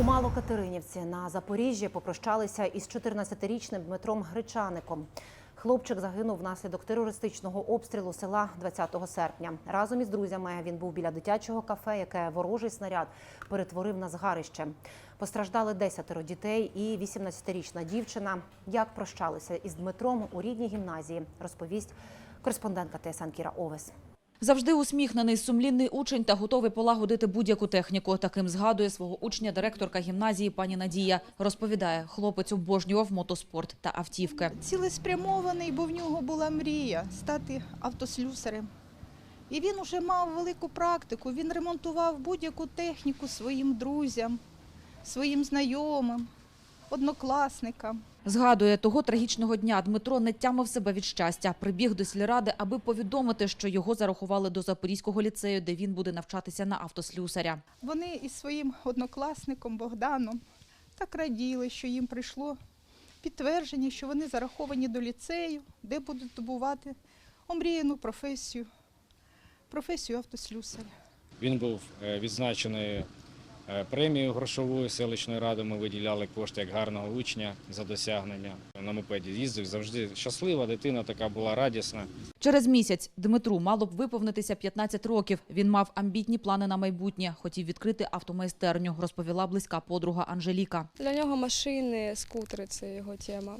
У Малокатеринівці на Запоріжжі попрощалися із 14-річним Дмитром Гречаником. Хлопчик загинув внаслідок терористичного обстрілу села 20 серпня. Разом із друзями він був біля дитячого кафе, яке ворожий снаряд перетворив на згарище. Постраждали десятеро дітей і 18-річна дівчина. Як прощалися із Дмитром у рідній гімназії, розповість кореспондентка ТСН Кіра Овес. Завжди усміхнений, сумлінний учень та готовий полагодити будь-яку техніку. Таким згадує свого учня директорка гімназії пані Надія. Розповідає, хлопець обожнював мотоспорт та автівки. цілеспрямований, бо в нього була мрія стати автослюсарем. І він уже мав велику практику. Він ремонтував будь-яку техніку своїм друзям, своїм знайомим, однокласникам. Згадує, того трагічного дня Дмитро не тямив себе від щастя. Прибіг до сільради, аби повідомити, що його зарахували до Запорізького ліцею, де він буде навчатися на автослюсаря. Вони із своїм однокласником Богданом так раділи, що їм прийшло підтвердження, що вони зараховані до ліцею, де будуть добувати омріяну професію, професію автослюсаря. Він був е, відзначений е, премією грошовою селищної ради. Ми виділяли кошти як гарного учня за досягнення. На мопеді їздив завжди щаслива дитина, така була радісна. Через місяць Дмитру мало б виповнитися 15 років. Він мав амбітні плани на майбутнє. Хотів відкрити автомайстерню, розповіла близька подруга Анжеліка. Для нього машини, скутери це його тема.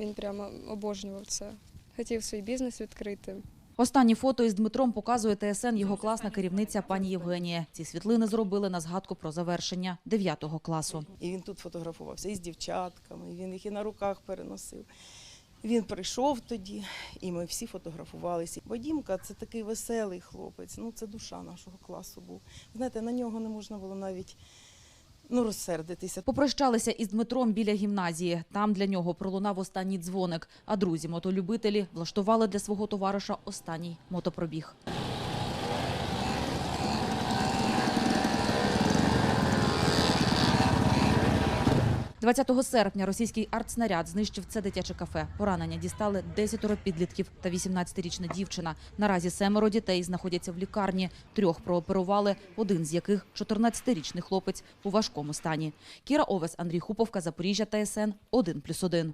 Він прямо обожнював це. Хотів свій бізнес відкрити. Останні фото із Дмитром показує ТСН його класна керівниця пані Євгенія. Ці світлини зробили на згадку про завершення 9 класу. І він тут фотографувався і з дівчатками, він їх і на руках переносив. Він прийшов тоді, і ми всі фотографувалися. Бо Дімка це такий веселий хлопець, ну це душа нашого класу був. Знаєте, на нього не можна було навіть ну, розсердитися. Попрощалися із Дмитром біля гімназії. Там для нього пролунав останній дзвоник. А друзі мотолюбителі влаштували для свого товариша останній мотопробіг. 20 серпня російський артснаряд знищив це дитяче кафе. Поранення дістали 10 підлітків та 18-річна дівчина. Наразі семеро дітей знаходяться в лікарні. Трьох прооперували, один з яких 14-річний хлопець у важкому стані. Кіра Овес, Андрій Хуповка, Запоріжжя, ТСН 1+,1.